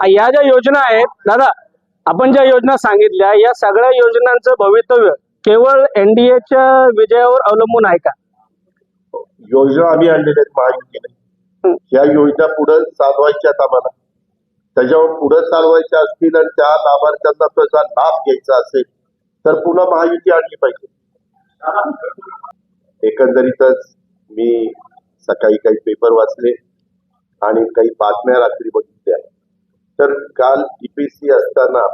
या ज्या योजना आहेत दादा आपण ज्या योजना सांगितल्या या सगळ्या योजनांचं भवितव्य केवळ एनडीएच्या विजयावर अवलंबून आहे का? योजना आम्ही आणलेल्या आहेत महायुतीने. या योजना पुढे चालवायच्यात आम्हाला त्याच्यावर पुढे चालवायच्या असतील आणि त्या लाभार्थ्यांना त्याचा लाभ घ्यायचा असेल तर पुन्हा महायुती आणली पाहिजे. एकंदरीतच मी सकाळी काही पेपर वाचले आणि काही बातम्या रात्री बघितल्या. तर काल ईपीसी असताना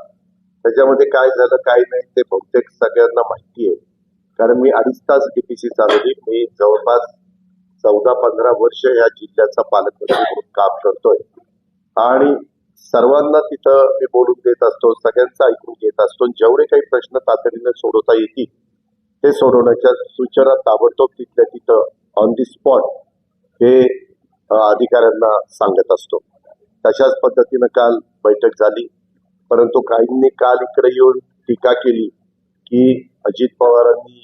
त्याच्यामध्ये काय झालं काय नाही ते बहुतेक सगळ्यांना माहिती आहे. कारण मी अडीच तास डीपीसी चालवली. मी जवळपास चौदा पंधरा वर्ष या जिल्ह्याचा पालकमंत्री म्हणून काम करतोय. आणि सर्वांना तिथं मी बोलून देत असतो सगळ्यांचं ऐकून घेत असतो. आणि जेवढे काही प्रश्न तातडीने सोडवता येतील ते सोडवण्याच्या सूचना ताबडतोब तिथल्या तिथं ऑन दी स्पॉट हे अधिकाऱ्यांना सांगत असतो. तशाच पद्धतीनं काल बैठक झाली. परंतु काहींनी काल इकडे येऊन टीका केली की अजित पवारांनी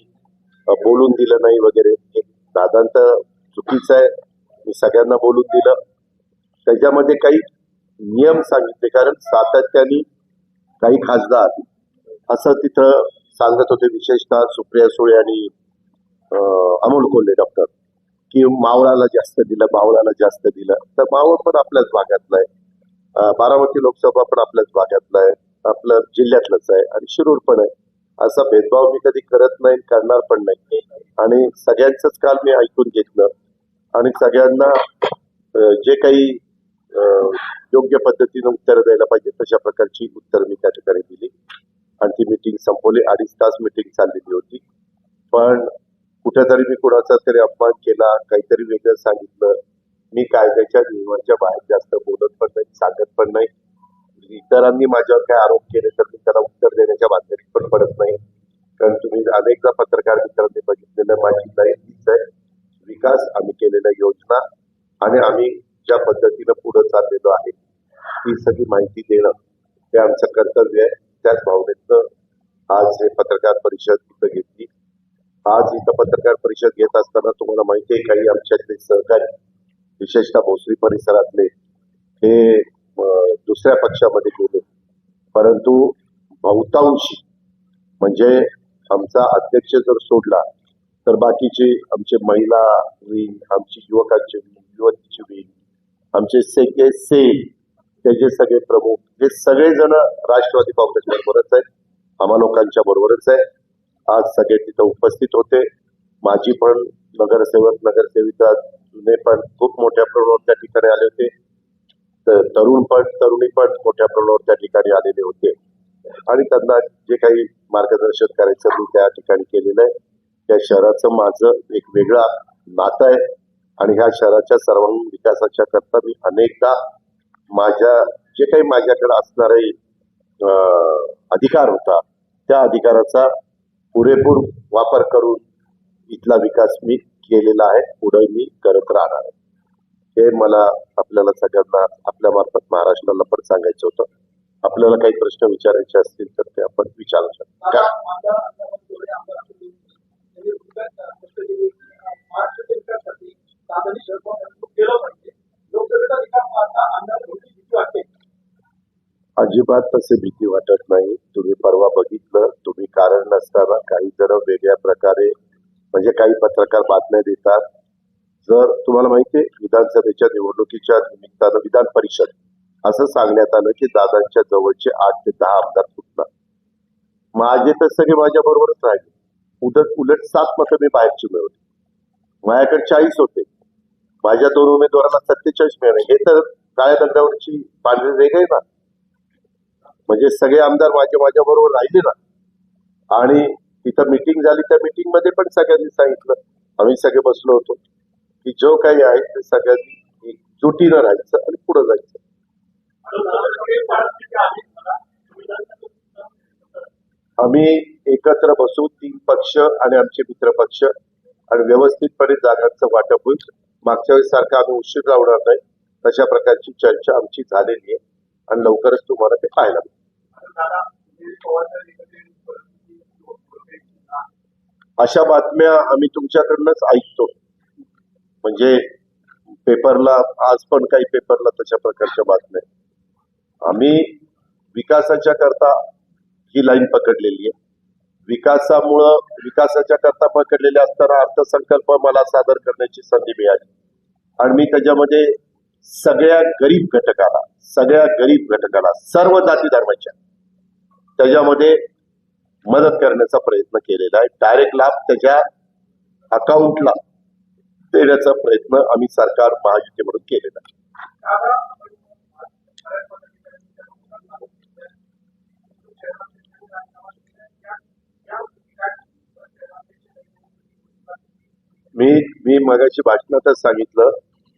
बोलून दिलं नाही वगैरे. हे दादांचं चुकीचं आहे. मी सगळ्यांना बोलून दिलं. त्याच्यामध्ये काही नियम सांगितले कारण सातत्याने काही खासदार असं तिथं सांगत होते. विशेषतः सुप्रिया सुळे आणि अमोल कोल्हे डॉक्टर. की मावळाला जास्त दिलं मावळाला जास्त दिलं. तर मावळ पण आपल्याच भागातलं आहे. बारामती लोकसभा पण आपल्याच भागातलं आहे. आपलं जिल्ह्यातलंच आहे आणि शिरूर पण आहे. असा भेदभाव मी कधी करत नाही करणार पण नाही. आणि सगळ्यांचंच काल मी ऐकून घेतलं. आणि सगळ्यांना जे काही योग्य पद्धतीनं उत्तरं द्यायला पाहिजे तशा प्रकारची उत्तर मी त्या ठिकाणी दिली. आणि ती मिटिंग संपवली. अडीच तास मिटिंग चाललेली होती. पण कुठेतरी मी कुणाचा तरी अपमान केला काहीतरी वेगळं सांगितलं. मी कायद्याच्या नियमांच्या बाहेर जास्त बोलत पण नाही सांगत पण नाही. म्हणजे इतरांनी माझ्यावर काय आरोप केले तर मी त्याला उत्तर देण्याच्या बातमीत पण पडत नाही. कारण तुम्ही अनेकदा पत्रकार मित्रांनी बघितलेलं माझी नाही तीच आहे. विकास आम्ही केलेल्या योजना आणि आम्ही ज्या पद्धतीनं पुढे चाललेलो आहे ती सगळी माहिती देणं हे आमचं कर्तव्य आहे. त्याच भावनेतनं आज हे पत्रकार परिषद इथं घेतली. आज इथं पत्रकार परिषद घेत असताना तुम्हाला माहिती आहे काही आमच्यातले सहकारी विशेषतः भोसरी परिसरातले हे दुसऱ्या पक्षामध्ये गेले. परंतु बहुतांशी म्हणजे आमचा अध्यक्ष जर सोडला तर बाकीचे आमचे महिला विंग आमची युवकांची विंग युवतीची विंग आमचे सेके सेल त्याचे सगळे प्रमुख हे सगळेजण राष्ट्रवादी काँग्रेस बरोबरच आहेत. आम्हा लोकांच्या बरोबरच आहे. आज सगळे तिथं उपस्थित होते. माझी पण नगरसेवक नगरसेविका जुने पण खूप मोठ्या प्रमाणावर त्या ठिकाणी आले होते. तर तरुण पण तरुणी पण मोठ्या प्रमाणावर त्या ठिकाणी आलेले होते. आणि त्यांना जे काही मार्गदर्शन करायचं मी त्या ठिकाणी केलेलं आहे. त्या शहराचं माझं एक वेगळा नातं आहे. आणि ह्या शहराच्या सर्वांगीण विकासाच्या करता मी अनेकदा माझ्या जे काही माझ्याकडे असणारे अधिकार होता त्या अधिकाराचा पुरेपूर वापर करून इथला विकास मी केलेला आहे पुढे मी करत राहणार आहे. हे मला आपल्याला सगळ्यांना आपल्या मार्फत महाराष्ट्राला पण सांगायचं होतं. आपल्याला काही प्रश्न विचारायचे असतील तर ते आपण विचारू शकतो. अजिबात तसे भीती वाटत नाही. तुम्ही परवा बघितलं कारण नसताना काही जण वेगळ्या प्रकारे म्हणजे काही पत्रकार बातम्या देतात. जर तुम्हाला माहिती आहे विधानसभेच्या निवडणुकीच्या निमित्तानं विधान परिषद असं सांगण्यात आलं की दादांच्या जवळचे आठ ते दहा आमदार फुटणार. माझे तर सगळे माझ्या बरोबरच राहिले. उलट उलट सात मतं मी बाहेरची मिळवली. माझ्याकडे चाळीस होते. माझ्या दोन उमेदवारांना सत्तेचाळीस मिळाले. हे तर काळ्या दगडावरची पांढरी रेग आहे ना. म्हणजे सगळे आमदार माझ्या माझ्या बरोबर राहिले ना. आणि तिथं मिटिंग झाली त्या मिटिंगमध्ये पण सगळ्यांनी सांगितलं. आम्ही सगळे बसलो होतो की जो काही आहे ते सगळ्यांनी एकजुटीनं राहायचं आणि पुढे जायचं. आम्ही एकत्र बसू तीन पक्ष आणि आमचे मित्र पक्ष आणि व्यवस्थितपणे जागांचं वाटप होईल. मागच्या वेळेस सारखं आम्ही उशीर लावणार नाही. तशा प्रकारची चर्चा आमची झालेली आहे आणि लवकरच तुम्हाला ते पाहायला मिळेल. अशा बातम्या आम्ही तुमच्याकडनंच ऐकतो. म्हणजे पेपरला आज पण काही पेपरला तशा प्रकारच्या बातम्या. आम्ही विकासाच्या करता ही लाईन पकडलेली आहे. विकासामुळं विकासाच्या करता पकडलेले असताना अर्थसंकल्प मला सादर करण्याची संधी मिळाली. आणि मी त्याच्यामध्ये सगळ्या गरीब घटकाला सगळ्या गरीब घटकाला सर्व जाती धर्माच्या त्याच्यामध्ये मदत करण्याचा प्रयत्न केलेला आहे. डायरेक्ट लाभ त्याच्या अकाउंटला देण्याचा प्रयत्न आम्ही सरकार महायुतीमधून केलेला आहे. मी मी मगाशी भाषणातच सांगितलं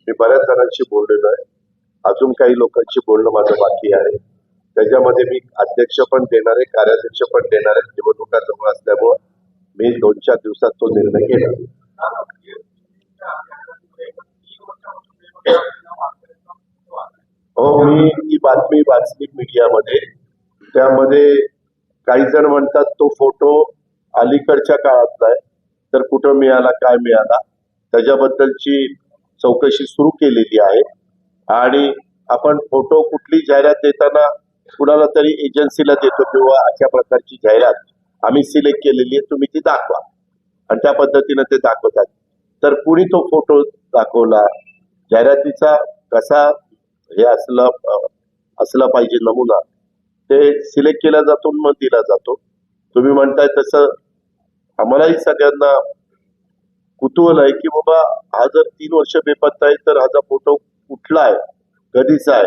मी बऱ्याच जणांशी बोललेलो आहे. अजून काही लोकांशी बोलणं माझं बाकी आहे. त्याच्यामध्ये मी अध्यक्ष पण देणार आहे कार्याध्यक्ष पण देणार आहे. निवडणुका जवळ असल्यामुळं मी दोन चार दिवसात तो निर्णय घेणार हो मी ही बातमी वाचली मीडियामध्ये. त्यामध्ये काही जण म्हणतात तो फोटो अलीकडच्या काळातला आहे. तर कुठं मिळाला काय मिळाला? त्याच्याबद्दलची चौकशी सुरू केलेली आहे. आणि आपण फोटो कुठली जाहिरात देताना कुणाला तरी एजन्सीला देतो किंवा अशा प्रकारची जाहिरात आम्ही सिलेक्ट केलेली आहे तुम्ही ती दाखवा. आणि त्या पद्धतीनं ते दाखवतात. तर कुणी तो फोटो दाखवला? जाहिरातीचा कसा हे असला असला पाहिजे नमुना ते सिलेक्ट केला जातो मग दिला जातो. तुम्ही म्हणताय तसं आम्हालाही सगळ्यांना कुतूहल आहे की बाबा हा जर तीन वर्ष बेपत्ता आहे तर हा फोटो कुठला आहे कधीचा आहे?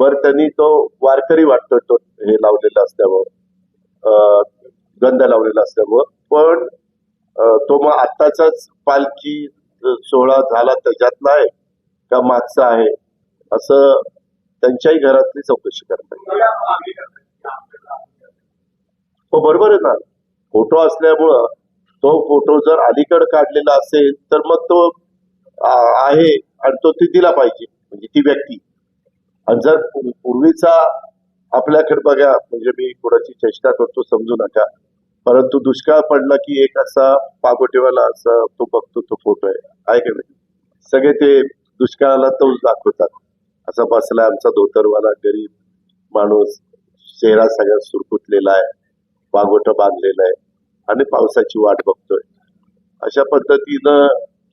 बरं त्यांनी तो वारकरी वाटतो तो हे लावलेला असल्यामुळं. गंध लावलेला असल्यामुळं. पण तो मग आत्ताचाच पालखी सोहळा झाला त्याच्यातला आहे का मागचा आहे? असं त्यांच्याही घरातली चौकशी करतात. हो बरोबर आहे ना. फोटो असल्यामुळं तो फोटो जर अलीकड काढलेला असेल तर मग तो आहे आणि तो ती दिला पाहिजे म्हणजे ती व्यक्ती. आणि जर पूर्वीचा आपल्याकडे बघा म्हणजे मी कोणाची चेष्टा करतो समजू नका. परंतु दुष्काळ पडला की एक असा पागोटेवाला असा तो बघतो तो फोटो आहे. आहे का नाही? सगळे ते दुष्काळाला तोच दाखवतात. असा बसला आमचा धोतरवाला गरीब माणूस चेहरा सगळ्या सुरकुतलेला आहे वागोट बांधलेलं आहे आणि पावसाची वाट बघतोय. अशा पद्धतीनं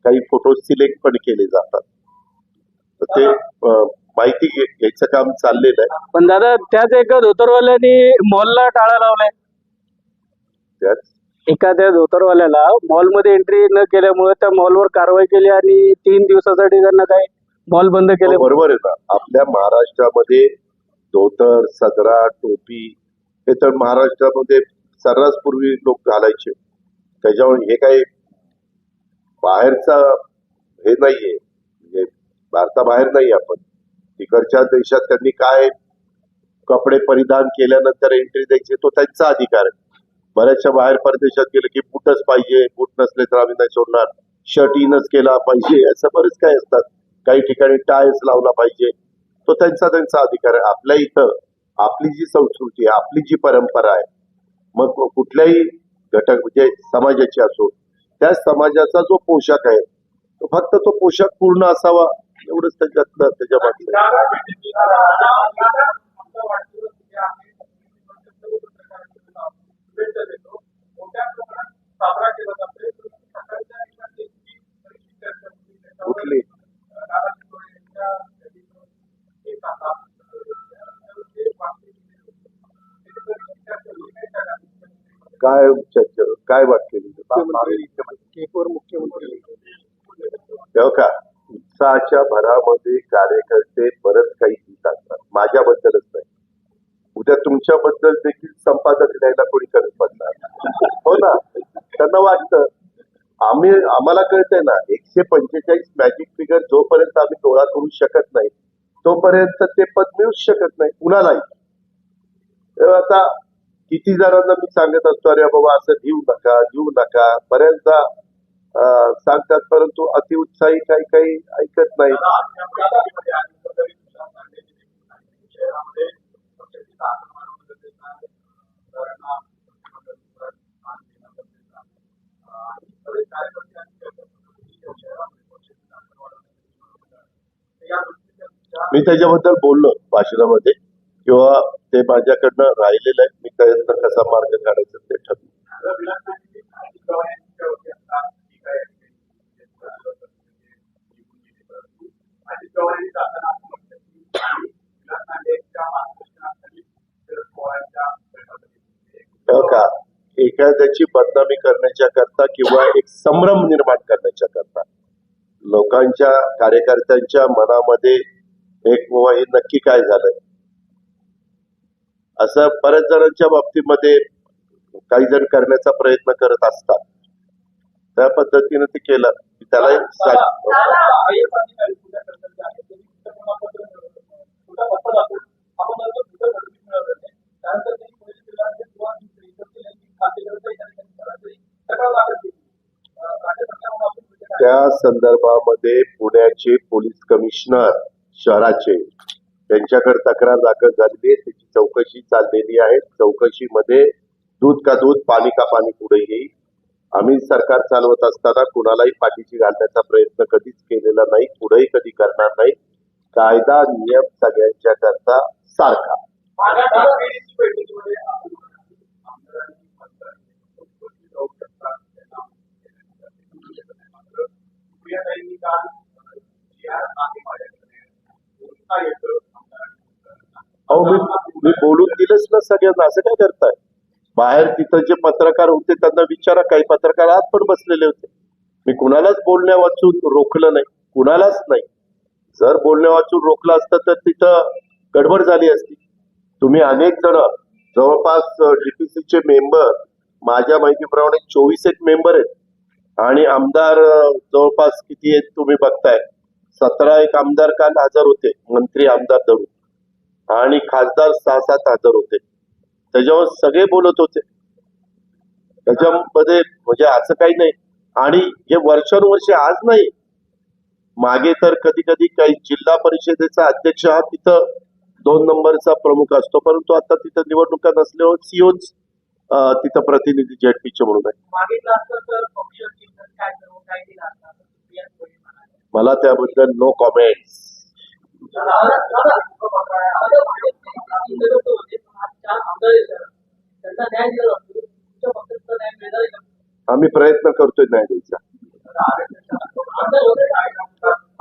काही फोटो सिलेक्ट पण केले जातात. तर ते माहिती घ्यायचं काम चाललेलं आहे. पण दादा त्याच एका धोतरवाल्यानी मॉलला टाळा लावलाय. त्यात? एखाद्या धोतरवाल्याला मॉलमध्ये एंट्री न केल्यामुळे त्या मॉलवर कारवाई केली आणि तीन दिवसासाठी त्यांना काय मॉल बंद केले. हो, बरोबर आहे ना. आपल्या महाराष्ट्रामध्ये धोतर सदरा टोपी हे तर महाराष्ट्रामध्ये सर्रास पूर्वी लोक घालायचे. त्याच्यामुळे हे काही बाहेरचा हे नाहीये. म्हणजे भारताबाहेर नाही आपण. तिकडच्या देशात त्यांनी काय कपडे परिधान केल्यानंतर एंट्री द्यायची तो त्यांचा अधिकार आहे. बऱ्याचशा बाहेर परदेशात गेलं की बूटच पाहिजे बूट नसले तर आम्ही नाही सोडणार. शर्ट इनच केला पाहिजे असं बरेच काय असतात. काही ठिकाणी टायच लावला पाहिजे. तो त्यांचा त्यांचा अधिकार आहे. आपल्या इथं आपली जी संस्कृती आहे आपली जी परंपरा आहे मग कुठल्याही घटक म्हणजे समाजाची असो त्या समाजाचा जो पोशाख आहे तो फक्त तो पोशाख पूर्ण असावा. एवढंच त्याच्यातलं त्याच्या मागचं कुठली? काय चर्चा काय वाक्य मुख्यमंत्री तेव्हा भरामध्ये कार्यकर्ते बरंच काही गीत असतात माझ्याबद्दलच नाही. उद्या तुमच्याबद्दल देखील संपादक लिहायला कोणी कमी पडणार हो ना? त्यांना वाटतं. आम्ही आम्हाला कळतंय ना एकशे पंचेचाळीस मॅजिक फिगर जोपर्यंत आम्ही गोळा करू शकत नाही तोपर्यंत ते पद मिळूच शकत नाही कुणालाही. आता किती जणांना मी सांगत असतो अरे बाबा असं घेऊ नका घेऊ नका. बऱ्याचदा सांगतात परंतु अतिउत्साही काही काही ऐकत नाही मी त्याच्याबद्दल बोललो भाषणामध्ये किंवा ते माझ्याकडनं राहिलेलं आहे. मी त्याच्यातनं कसा मार्ग काढायचा ते ठरवलं हो का एखाद्याची बदनामी करण्याच्या करता किंवा एक संभ्रम निर्माण करण्याच्या करता? लोकांच्या कार्यकर्त्यांच्या मनामध्ये एक बाबा हे नक्की काय झालंय? असं बऱ्याच जणांच्या बाबतीमध्ये काही जण करण्याचा प्रयत्न करत असतात. त्या पद्धतीने ते केलं. की त्याला एक त्या संदर्भामध्ये पुण्याचे पोलीस कमिशनर शहराचे त्यांच्याकडे तक्रार दाखल झालेली आहे. त्याची चौकशी चाललेली आहे. चौकशीमध्ये दूध का दूध पाणी का पाणी पुढे येईल आम्ही सरकार चालवत असताना कुणालाही पाठीशी घालण्याचा प्रयत्न कधीच केलेला नाही पुढेही कधी करणार नाही. कायदा नियम सगळ्यांच्या करता सारखा अहो मी मी बोलून दिलंच ना सगळ्यांना असं काय करताय? बाहेर तिथं जे पत्रकार होते त्यांना विचारा काही पत्रकार आत पण बसलेले होते. मी कुणालाच बोलण्या वाचून रोखलं नाही कुणालाच नाही. जर बोलण्या वाचून रोखलं असतं तर तिथं गडबड झाली असती. तुम्ही अनेक जण जवळपास डीपीसीचे मेंबर माझ्या माहितीप्रमाणे चोवीस एक मेंबर आहेत. आणि आमदार जवळपास किती आहेत तुम्ही बघताय? सतरा एक आमदार काल हजर होते मंत्री आमदार धरून. आणि खासदार सहा सात हजर होते. त्याच्यावर सगळे बोलत होते. त्याच्यामध्ये म्हणजे असं काही नाही. आणि हे वर्षानुवर्ष आज नाही. मागे तर कधी कधी काही जिल्हा परिषदेचा अध्यक्ष हा तिथं दोन नंबरचा प्रमुख असतो. परंतु आता तिथं निवडणुका नसल्यावर सीओच तिथं प्रतिनिधी झेडपीचे म्हणून आहे. मला त्याबद्दल नो कॉमेंट्स आम्ही प्रयत्न करतोय न्याय द्यायचा.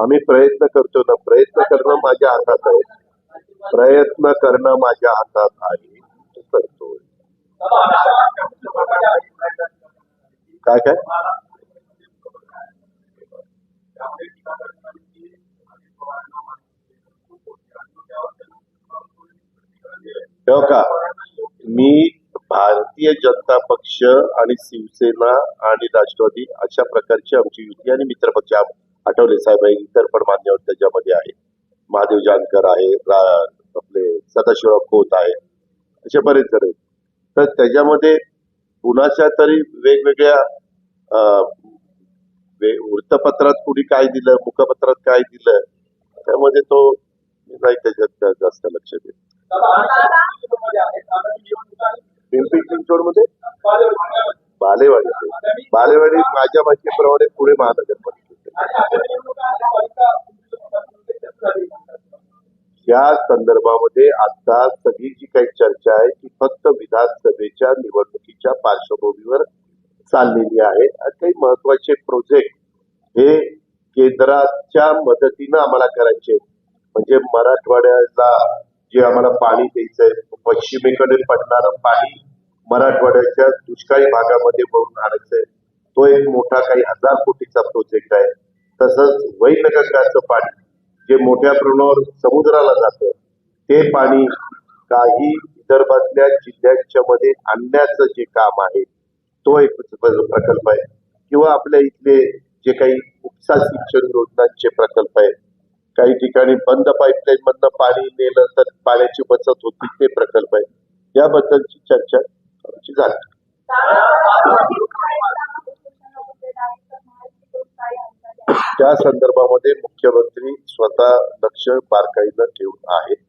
आम्ही प्रयत्न करतोय ना प्रयत्न करणं माझ्या हातात आहे. प्रयत्न करणं माझ्या हातात आहे. करतोय. काय काय हो का मी भारतीय जनता पक्ष आणि शिवसेना आणि राष्ट्रवादी अशा प्रकारची आमची युती आणि मित्रपक्ष आठवले साहेब आहे इतर पण मान्यवर त्याच्यामध्ये आहे महादेव जानकर आहे आपले सदाशिवराव खोत आहे असे बरेच जण आहेत. तर त्याच्यामध्ये कुणाच्या तरी वेगवेगळ्या वे- वृत्तपत्रात कुणी काय दिलं मुखपत्रात काय दिलं त्यामध्ये तो नाही त्याच्यात जास्त लक्ष देत. पिंपरी चिंचवडमध्ये? बालेवाडी. बालेवाडी माझ्या माहितीप्रमाणे पुणे महानगरपालिकेत या संदर्भामध्ये आता सगळी जी काही चर्चा आहे ती फक्त विधानसभेच्या निवडणुकीच्या पार्श्वभूमीवर चाललेली आहे. आणि काही महत्त्वाचे प्रोजेक्ट हे केंद्राच्या मदतीनं आम्हाला करायचे म्हणजे मराठवाड्याला जे आम्हाला पाणी द्यायचंय पश्चिमेकडे पडणारं पाणी मराठवाड्याच्या दुष्काळी भागामध्ये वळून आणायचंय. तो एक मोठा काही हजार कोटीचा प्रोजेक्ट आहे. तसंच वैनगंगाचं पाणी जे मोठ्या प्रमाणावर समुद्राला जातं ते पाणी काही विदर्भातल्या जिल्ह्यांच्या मध्ये आणण्याचं जे काम आहे तो एक प्रकल्प आहे. किंवा आपल्या इथले जे काही उपसा सिंचन योजनांचे प्रकल्प आहेत. काही ठिकाणी बंद पाईपलाईन मधनं पाणी नेलं तर पाण्याची बचत होती ते प्रकल्प आहे. याबद्दलची चर्चा आमची झाली. त्या संदर्भामध्ये मुख्यमंत्री स्वतः लक्ष बारकाईनं ठेवून आहेत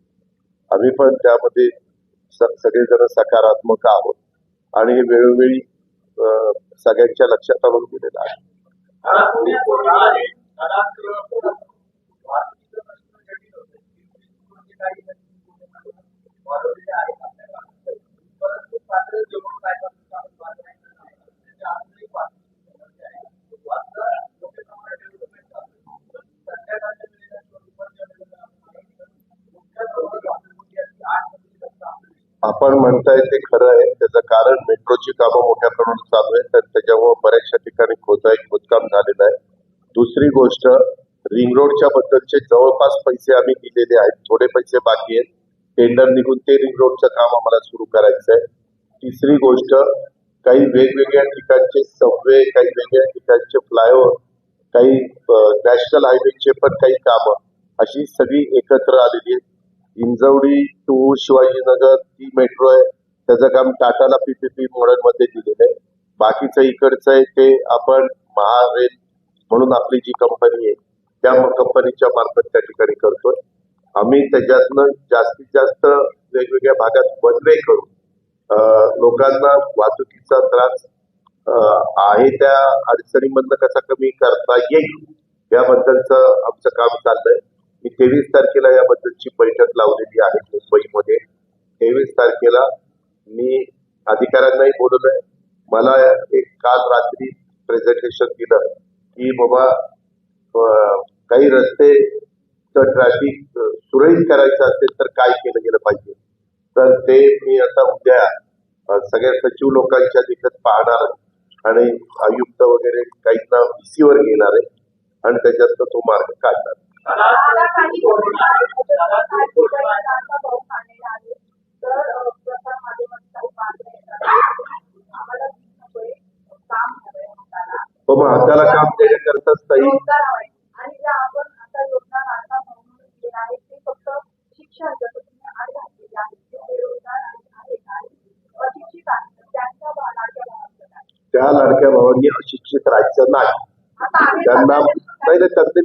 आम्ही पण त्यामध्ये सगळेजण सकारात्मक आहोत. आणि हे वेळोवेळी सगळ्यांच्या लक्षात आणून दिलेलं आहे दादा, पुण्यात कोरोना आहे. दादा, वाहतुकीचं प्रश्न जटिल होतोय. म्हणजे काही आपण म्हणताय ते खरं आहे. त्याचं कारण मेट्रोची कामं मोठ्या प्रमाणात चालू आहेत. तर त्याच्यामुळे बऱ्याचशा ठिकाणी खोदाई खोदकाम झालेलं आहे. दुसरी गोष्ट रिंग रोडच्या बद्दलचे जवळपास पैसे आम्ही दिलेले आहेत. थोडे पैसे बाकी आहेत. टेंडर निघून ते रिंग रोडचं काम आम्हाला सुरू करायचं आहे. तिसरी गोष्ट काही वेगवेगळ्या ठिकाणचे सबवे काही वेगळ्या ठिकाणचे फ्लायओव्हर काही नॅशनल हायवेचे पण काही कामं अशी सगळी एकत्र आलेली आहेत. इंजवडी टू शिवाजीनगर ती मेट्रो आहे. त्याचं काम टाटाला पीपीपी मॉडेलमध्ये दिलेलं आहे. बाकीचं इकडचं आहे ते आपण महारेल म्हणून आपली जी कंपनी आहे त्या कंपनीच्या मार्फत त्या ठिकाणी करतोय. आम्ही त्याच्यातनं जास्तीत जास्त वेगवेगळ्या भागात बदले करून लोकांना वाहतुकीचा त्रास आहे त्या अडचणीमधनं कसा कमी करता येईल याबद्दलचं आमचं काम चाललंय. तेवीस तारखेला याबद्दलची बैठक लावलेली आहे मुंबईमध्ये. तेवीस तारखेला मी अधिकाऱ्यांनाही बोलवलंय. मला एक काल रात्री प्रेझेंटेशन दिलं की बाबा काही रस्ते ट्रॅफिक सुरळीत करायचं असेल तर काय केलं गेलं पाहिजे? तर ते मी आता उद्या सगळ्या सचिव लोकांच्या देखत पाहणार आणि आयुक्त वगैरे काहींना VC घेणार आहे. आणि त्याच्यातनं तो मार्ग काढणार हाताला हो हाताला काम देण्याकरताच ताई? त्या लाडक्या भावांनी अशिक्षित राहायचं नाही त्यांना सगळ्यांनी नाही नाही, त्यांचे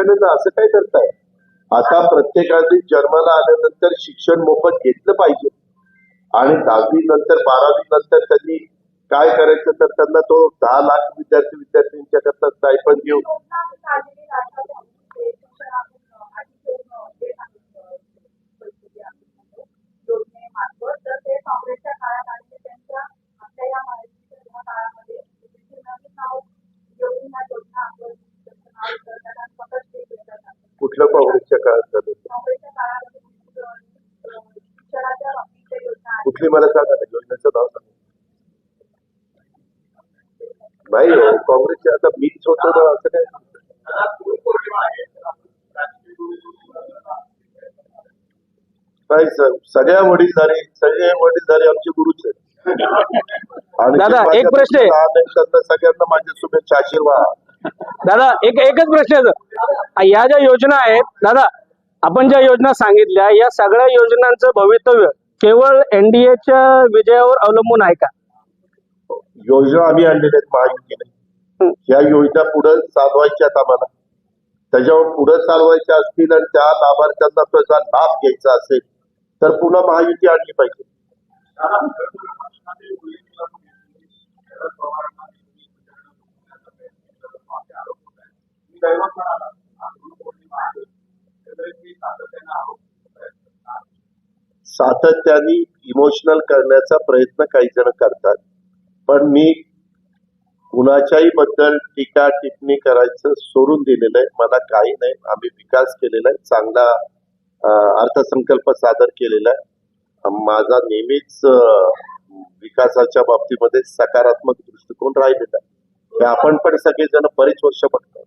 शिक्षण असं काय करताय? आता प्रत्येकाने जन्माला आल्यानंतर शिक्षण मोफत घेतलं पाहिजे. आणि दहावी नंतर बारावी नंतर त्यांनी काय करायचं तर त्यांना तो दहा लाख विद्यार्थी विद्यार्थ्यांच्या करता स्टायफंड घेऊन योजना आम्ही काढलेली लाडका भाऊ ते शिक्षणातून आधी घेऊन ते सांगितलं पैसे जे आम्ही म्हणतो, योजनेमार्फत तर ते काँग्रेसच्या काळात आणि ते त्यांच्या आपल्या या महायुतीच्या काळामध्ये त्याची नवीन नाव योजना योजना आपण त्याचं नाव करताना स्वतःच ते केलं जातं. कुठलं काँग्रेसच्या काळात झालं होतं? काँग्रेसच्या काळामध्ये अं, अं, शिक्षणाच्या बाबतीतच्या योजना आहेत. कुठली मला सांगा ना योजनेचं नाव सांगा नाही हो काँग्रेसच्या आता मीच होतो ना असं काय नाही सर सगळ्या वडीलधारी सगळे वडीलधारी आमचे गुरुच आहेत दादा, एक प्रश्न आहे. सगळ्यांना माझ्या शुभेच्छा आशीर्वाद दादा एक एकच प्रश्न आहे. या ज्या योजना आहेत दादा आपण ज्या योजना सांगितल्या या सगळ्या योजनांचं भवितव्य केवळ एनडीएच्या विजयावर अवलंबून आहे का? योजना आम्ही आणलेल्या आहेत महायुतीने. ह्या योजना पुढे चालवायच्यात आम्हाला. त्याच्यावर पुढे चालवायच्या असतील आणि त्या लाभार्थ्यांना त्याचा लाभ घ्यायचा असेल तर पुन्हा महायुती आणली पाहिजे. सातत्याने इमोशनल करण्याचा प्रयत्न काही जण करतात. पण मी कुणाच्याही बद्दल टीका टिप्पणी करायचं सोडून दिलेलं आहे. मला काही नाही. आम्ही विकास केलेला आहे. चांगला अर्थसंकल्प सादर केलेला आहे. माझा नेहमीच विकासाच्या बाबतीमध्ये सकारात्मक दृष्टिकोन राहिलेला आहे. हे आपण पण सगळेजण बरेच वर्ष बघतो.